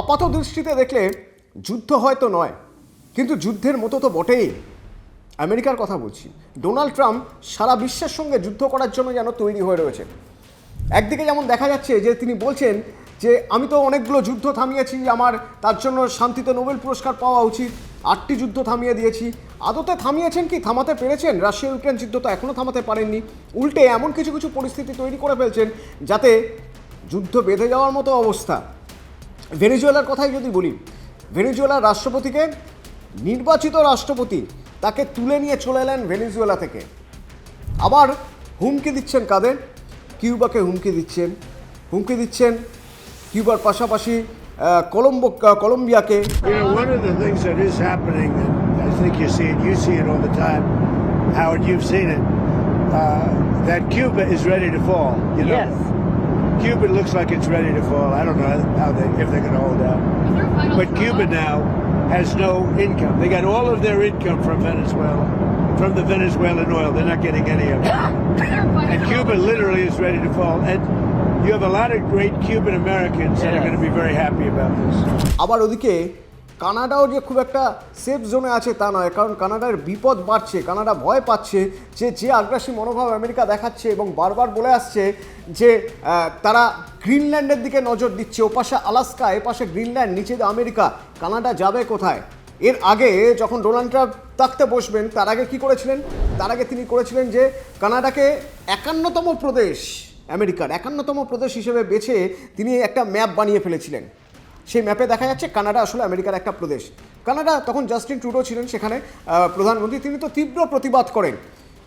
আপাত দৃষ্টিতে দেখলে যুদ্ধ হয়তো নয়, কিন্তু যুদ্ধের মতো তো বটেই। আমেরিকার কথা বলছি। ডোনাল্ড ট্রাম্প সারা বিশ্বের সঙ্গে যুদ্ধ করার জন্য যেন তৈরি হয়ে রয়েছে। একদিকে যেমন দেখা যাচ্ছে যে তিনি বলছেন যে, আমি তো অনেকগুলো যুদ্ধ থামিয়েছি, আমার তার জন্য শান্তিতে নোবেল পুরস্কার পাওয়া উচিত, আটটি যুদ্ধ থামিয়ে দিয়েছি। আদতে থামিয়েছেন কি? থামাতে পেরেছেন? রাশিয়া ইউক্রেন যুদ্ধ তো এখনও থামাতে পারেননি। উল্টে এমন কিছু কিছু পরিস্থিতি তৈরি করে ফেলছেন যাতে যুদ্ধ বেঁধে যাওয়ার মতো অবস্থা। ভেনেজুয়েলার কথাই যদি বলি ভেনেজুয়েলার রাষ্ট্রপতিকে নির্বাচিত রাষ্ট্রপতি তাকে তুলে নিয়ে চলে এলেন ভেনেজুয়েলা থেকে আবার হুমকি দিচ্ছেন কাদের কিউবাকে হুমকি দিচ্ছেন হুমকি দিচ্ছেন কিউবার পাশাপাশি কলম্বো কলম্বিয়াকে Uh, that Cuba is ready to fall, you know? Yes. Cuba looks like it's ready to fall. I don't know how they, if they're going to hold out. But Cuba now has no income. They got all of their income from Venezuela, from the Venezuelan oil. They're not getting any of it. And Cuba literally is ready to fall. And you have a lot of great Cuban Americans that are Yes. going to be very happy about this. আবার ওদিকে কানাডাও যে খুব একটা safe জোনে আছে তা নয়, কারণ কানাডার বিপদ বাড়ছে, কানাডা ভয় পাচ্ছে যে যে আগ্রাসী মনোভাব আমেরিকা দেখাচ্ছে এবং বারবার বলে আসছে যে তারা গ্রিনল্যান্ডের দিকে নজর দিচ্ছে, ওপাশে আলাস্কা, এপাশে গ্রিনল্যান্ড, নিচে আমেরিকা, কানাডা যাবে কোথায়? এর আগে যখন ডোনাল্ড ট্রাম্প তাকতে বসবেন, তার আগে কি করেছিলেন? তার আগে তিনি করেছিলেন যে, কানাডাকে একান্নতম প্রদেশ, আমেরিকার একান্নতম প্রদেশ হিসেবে বেছে তিনি একটা ম্যাপ বানিয়ে ফেলেছিলেন। সেই ম্যাপে দেখা যাচ্ছে কানাডা আসলে আমেরিকার একটা প্রদেশ। কানাডা তখন জাস্টিন ট্রুডো ছিলেন সেখানে প্রধানমন্ত্রী। তিনি তো তীব্র প্রতিবাদ করেন।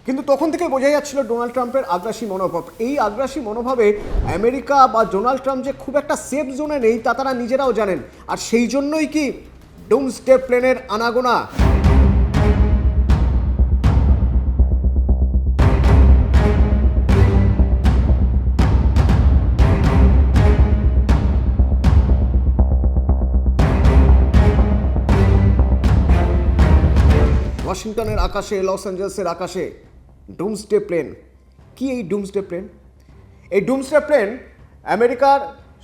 কিন্তু তখন থেকে বোঝা যাচ্ছিল ডোনাল্ড ট্রাম্পের আগ্রাসী মনোভাব। এই আগ্রাসী মনোভাবে আমেরিকা বা ডোনাল্ড ট্রাম্প যে খুব একটা সেফ জোনে নেই তা তারা নিজেরাও জানেন। আর সেই জন্যই কি ডোম স্টেপ প্লেনের আনাগোনা ওয়াশিংটনের আকাশে, লস অ্যাঞ্জেলসের আকাশে। Doomsday plane. কি এই ডুমসডে প্লেন? এই ডুমসডে প্লেন আমেরিকার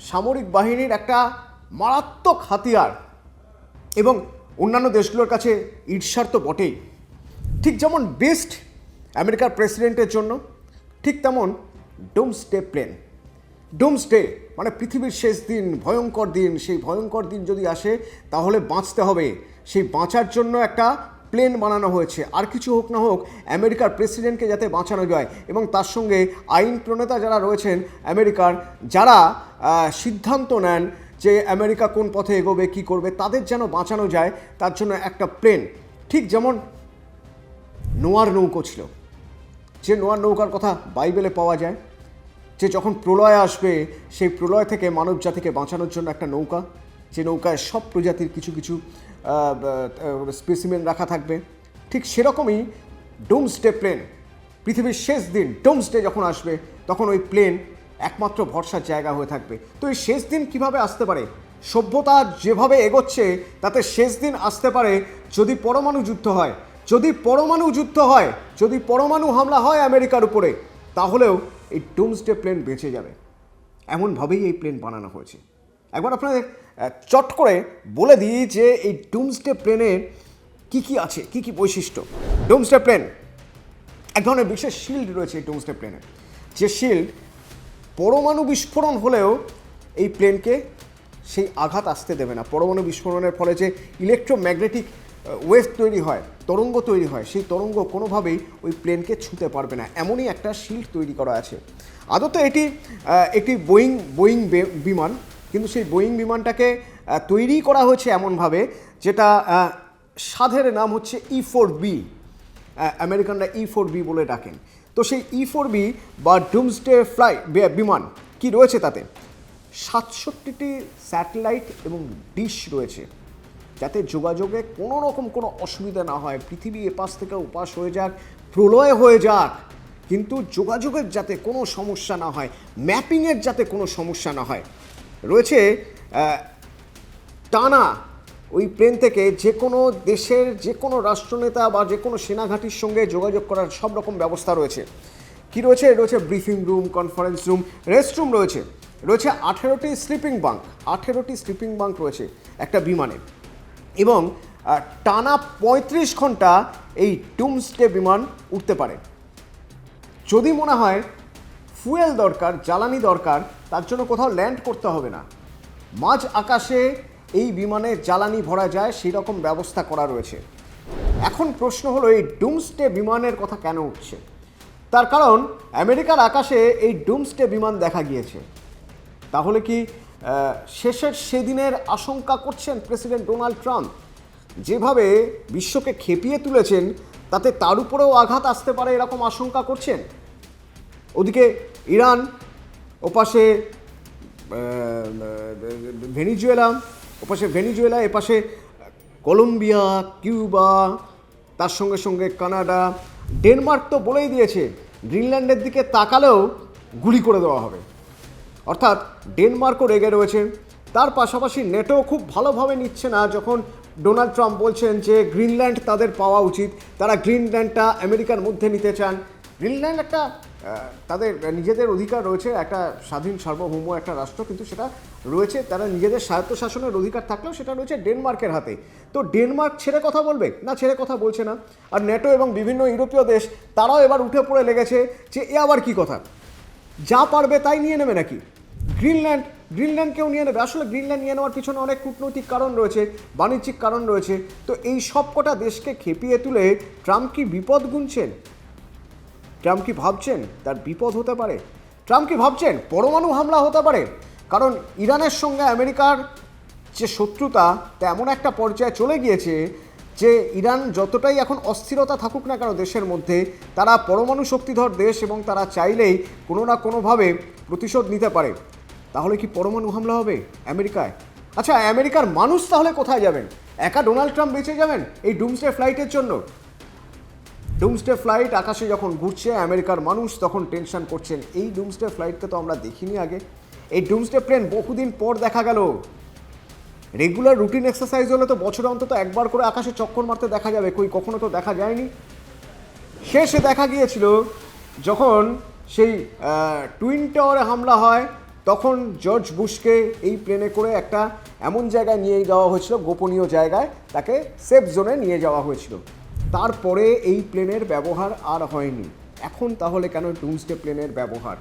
সামরিক বাহিনীর একটা মারাত্মক হাতিয়ার এবং অন্যান্য দেশগুলোর কাছে ঈর্ষার তো বটেই। ঠিক যেমন বেস্ট আমেরিকার প্রেসিডেন্টের জন্য, ঠিক তেমন ডোমসডে প্লেন। ডোমসডে মানে পৃথিবীর শেষ দিন, ভয়ঙ্কর দিন। সেই ভয়ঙ্কর দিন যদি আসে, তাহলে বাঁচতে হবে। সেই বাঁচার জন্য একটা প্লেন বানানো হয়েছে। আর কিছু হোক না হোক, আমেরিকার প্রেসিডেন্টকে যাতে বাঁচানো যায় এবং তার সঙ্গে আইন প্রণেতা যারা রয়েছেন আমেরিকার, যারা সিদ্ধান্ত নেন যে আমেরিকা কোন পথে এগোবে, কী করবে, তাদের যেন বাঁচানো যায়, তার জন্য একটা প্লেন। ঠিক যেমন নোয়ার নৌকো ছিল। যে নোয়ার নৌকার কথা বাইবেলে পাওয়া যায়, যে যখন প্রলয় আসবে, সেই প্রলয় থেকে মানব জাতিকে বাঁচানোর জন্য একটা নৌকা, যে নৌকায় সব প্রজাতির কিছু কিছু স্পেসিমেন রাখা থাকবে। ঠিক সেরকমই ডোমসডে প্লেন পৃথিবীর শেষ দিন ডোমসডে যখন আসবে, তখন ওই প্লেন একমাত্র ভরসার জায়গা হয়ে থাকবে। তো এই শেষ দিন কীভাবে আসতে পারে? সভ্যতা যেভাবে এগোচ্ছে, তাতে শেষ দিন আসতে পারে যদি পরমাণু যুদ্ধ হয়। যদি পরমাণু যুদ্ধ হয়, যদি পরমাণু হামলা হয় আমেরিকার উপরে, তাহলেও এই ডুমসডে প্লেন বেঁচে যাবে। এমনভাবেই এই প্লেন বানানো হয়েছে। একবার আপনাদের চট করে বলে দিই যে এই ডুমসডে প্লেনের কি কি আছে, কি কি বৈশিষ্ট্য। ডুমসডে প্লেন এক ধরনের বিশেষ শিল্ড রয়েছে এই ডুমসডে প্লেনে যে শিল্ড পরমাণু বিস্ফোরণ হলেও এই প্লেনকে সেই আঘাত আসতে দেবে না। পরমাণু বিস্ফোরণের ফলে যে ইলেকট্রোম্যাগনেটিক ওয়েভ তৈরি হয়, তরঙ্গ তৈরি হয়, সেই তরঙ্গ কোনোভাবেই ওই প্লেনকে ছুঁতে পারবে না। এমনই একটা শিল্ড তৈরি করা আছে। আদতে এটি একটি বোয়িং বোয়িং বিমান কিন্তু সেই বোয়িং বিমানটাকে তৈরি করা হয়েছে এমনভাবে যেটা সাধের নাম হচ্ছে ই ফোর বি আমেরিকানরা ই ফোর বি বলে ডাকেন। তো সেই ই ফোর বি বা ডুমসডে ফ্লাই বিমান কি রয়েছে তাতে? সাতষট্টিটি স্যাটেলাইট এবং ডিশ রয়েছে, যাতে যোগাযোগে কোনো রকম কোনো অসুবিধা না হয়। পৃথিবী এপাশ থেকে ওপাশ হয়ে যাক, প্রলয় হয়ে যাক, কিন্তু যোগাযোগের যাতে কোনো সমস্যা না হয়, ম্যাপিংয়ের যাতে কোনো সমস্যা না হয়। রয়েছে টানা ওই প্লেন থেকে যে কোনো দেশের যে কোনো রাষ্ট্রনেতা বা যে কোনো সেনাঘাঁটির সঙ্গে যোগাযোগ করার সব রকম ব্যবস্থা রয়েছে। কি রয়েছে? রয়েছে briefing room conference room rest room রয়েছে। রয়েছে আঠেরোটি স্লিপিং বাঙ্ক আঠেরোটি স্লিপিং বাঙ্ক রয়েছে একটা বিমানে এবং টানা পঁয়ত্রিশ ঘণ্টা এই ডুমসডে বিমান উঠতে পারে। যদি মনে হয় ফুয়েল দরকার, জ্বালানি দরকার, তার জন্য কোথাও ল্যান্ড করতে হবে না। মাঝ আকাশে এই বিমানে জ্বালানি ভরা যায় সেই রকম ব্যবস্থা করা রয়েছে। এখন প্রশ্ন হলো, এই ডুমসডে বিমানের কথা কেন উঠছে? তার কারণ, আমেরিকার আকাশে এই ডুমসডে বিমান দেখা গিয়েছে। তাহলে কি শেষের সেদিনের আশঙ্কা করছেন প্রেসিডেন্ট ডোনাল্ড ট্রাম্প? যেভাবে বিশ্বকে খেপিয়ে তুলেছেন, তাতে তার উপরেও আঘাত আসতে পারে এরকম আশঙ্কা করছেন? ওদিকে ইরান, ওপাশে ভেনিজুয়েলা ওপাশে ভেনিজুয়েলা, এপাশে কলম্বিয়া, কিউবা, তার সঙ্গে সঙ্গে কানাডা, ডেনমার্ক তো বলেই দিয়েছে, গ্রিনল্যান্ডের দিকে তাকালেও গুলি করে দেওয়া হবে। অর্থাৎ ডেনমার্কও রেগে রয়েছে। তার পাশাপাশি নেটো খুব ভালোভাবে নিচ্ছে না, যখন ডোনাল্ড ট্রাম্প বলছেন যে গ্রিনল্যান্ড তাদের পাওয়া উচিত, তারা গ্রিনল্যান্ডটা আমেরিকার মধ্যে নিতে চান। গ্রিনল্যান্ড একটা তাদের, নিজেদের অধিকার রয়েছে একটা স্বাধীন, সার্বভৌম একটা রাষ্ট্র, কিন্তু সেটা রয়েছে, তারা নিজেদের স্বায়ত্তশাসনের অধিকার থাকলেও সেটা রয়েছে ডেনমার্কের হাতে। তো ডেনমার্ক ছেড়ে কথা বলবে? না, ছেড়ে কথা বলছে না। আর নেটো এবং বিভিন্ন ইউরোপীয় দেশ, তারাও এবার উঠে পড়ে লেগেছে যে, এ আবার কি কথা? যা পারবে তাই নিয়ে নেবে নাকি? গ্রিনল্যান্ড, গ্রিনল্যান্ডকেও নিয়ে নেবে। আসলে গ্রিনল্যান্ড নিয়ে নেওয়ার পিছনে অনেক কূটনৈতিক কারণ রয়েছে, বাণিজ্যিক কারণ রয়েছে। তো এই সব কটা দেশকে খেপিয়ে তুলে ট্রাম্প কি বিপদ গুনছেন? ট্রাম্প কি ভাবছেন? তার বিপদ হতে পারে। ট্রাম্প কি ভাবছেন? পরমাণু হামলা হতে পারে। কারণ ইরানের সঙ্গে আমেরিকার যে শত্রুতা তা এমন একটা পর্যায়ে চলে গিয়েছে যে ইরান যতটাই এখন অস্থিরতা থাকুক না কেন দেশের মধ্যে, তারা পরমাণু শক্তিধর দেশ এবং তারা চাইলেই কোনো না কোনোভাবে প্রতিশোধ নিতে পারে। তাহলে কি পরমাণু হামলা হবে আমেরিকায়? আচ্ছা আমেরিকার মানুষ তাহলে কোথায় যাবেন? একা ডোনাল্ড ট্রাম্প বেঁচে যাবেন এই ডুমসডে ফ্লাইটের জন্য? ডুমসডে ফ্লাইট আকাশে যখন ঘুরছে আমেরিকার মানুষ, তখন টেনশন করছেন। এই ডুমসডে ফ্লাইটকে তো আমরা দেখিনি আগে। এই ডুমসডে প্লেন বহুদিন পর দেখা গেল। রেগুলার রুটিন এক্সারসাইজ হলে তো বছরে অন্তত একবার করে আকাশে চক্কর মারতে দেখা যাবে। কই, কখনো তো দেখা যায়নি। শেষে দেখা গিয়েছিল, যখন সেই টুইন টাওয়ারে হামলা হয়, তখন জর্জ বুশকে এই প্লেনে করে একটা এমন জায়গায় নিয়ে যাওয়া হয়েছিল, গোপনীয় জায়গায়, তাকে সেফ জোনে নিয়ে যাওয়া হয়েছিল। তারপরে এই প্লেনের ব্যবহার আর হয়নি। এখন তাহলে কেন ডুমসডে প্লেনের ব্যবহার?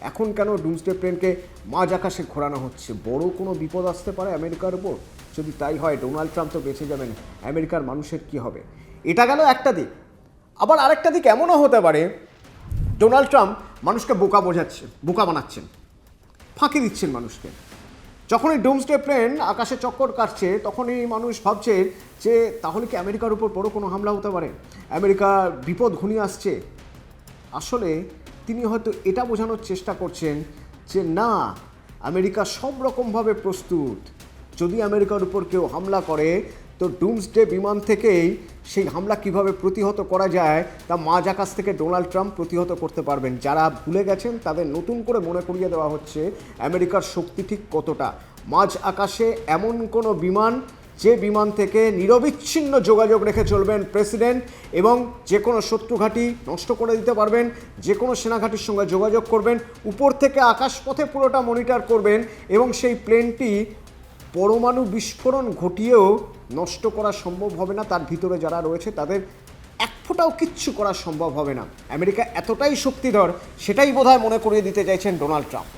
এখন কেন ডুমসডে প্লেনকে মাঝ আকাশে ঘোরানো হচ্ছে? বড় কোনো বিপদ আসতে পারে আমেরিকার উপর? যদি তাই হয়, ডোনাল্ড ট্রাম্প তো বেঁচে যাবেন, আমেরিকার মানুষের কি হবে? এটা গেল একটা দিক। আবার আরেকটা দিক এমনও হতে পারে, ডোনাল্ড ট্রাম্প মানুষকে বোকা বোঝাচ্ছে, বোকা বানাচ্ছেন। ফাঁকি দিচ্ছেন মানুষকে। যখনই ডোমস্টে প্লেন আকাশে চক্কর কাটছে, তখনই মানুষ ভাবছে যে, তাহলে কি আমেরিকার উপর বড় কোনো হামলা হতে পারে? আমেরিকা বিপদ ঘনিয়ে আসছে। আসলে তিনি হয়তো এটা বোঝানোর চেষ্টা করছেন যে, না, আমেরিকা সব রকমভাবে প্রস্তুত। যদি আমেরিকার উপর কেউ হামলা করে তো ডুমসডে বিমান থেকেই সেই হামলা কীভাবে প্রতিহত করা যায় তা মাঝ আকাশ থেকে ডোনাল্ড ট্রাম্প প্রতিহত করতে পারবেন। যারা ভুলে গেছেন, তাদের নতুন করে মনে করিয়ে দেওয়া হচ্ছে আমেরিকার শক্তি ঠিক কতটা। মাঝ আকাশে এমন কোনো বিমান যে বিমান থেকে নিরবিচ্ছিন্ন যোগাযোগ রেখে চলবেন প্রেসিডেন্ট এবং যে কোনো শত্রু ঘাঁটি নষ্ট করে দিতে পারবেন, যে কোনো সেনাঘাঁটির সঙ্গে যোগাযোগ করবেন, উপর থেকে আকাশপথে পুরোটা মনিটর করবেন এবং সেই প্লেনটি পরমাণু বিস্ফোরণ ঘটিয়েও নষ্ট করা সম্ভব হবে না, তার ভিতরে যারা রয়েছে তাদের এক ফোটাও কিচ্ছু করা সম্ভব হবে না। আমেরিকা এতটাই শক্তিধর, সেটাই বোধহয় মনে করিয়ে দিতে চাইছেন ডোনাল্ড ট্রাম্প।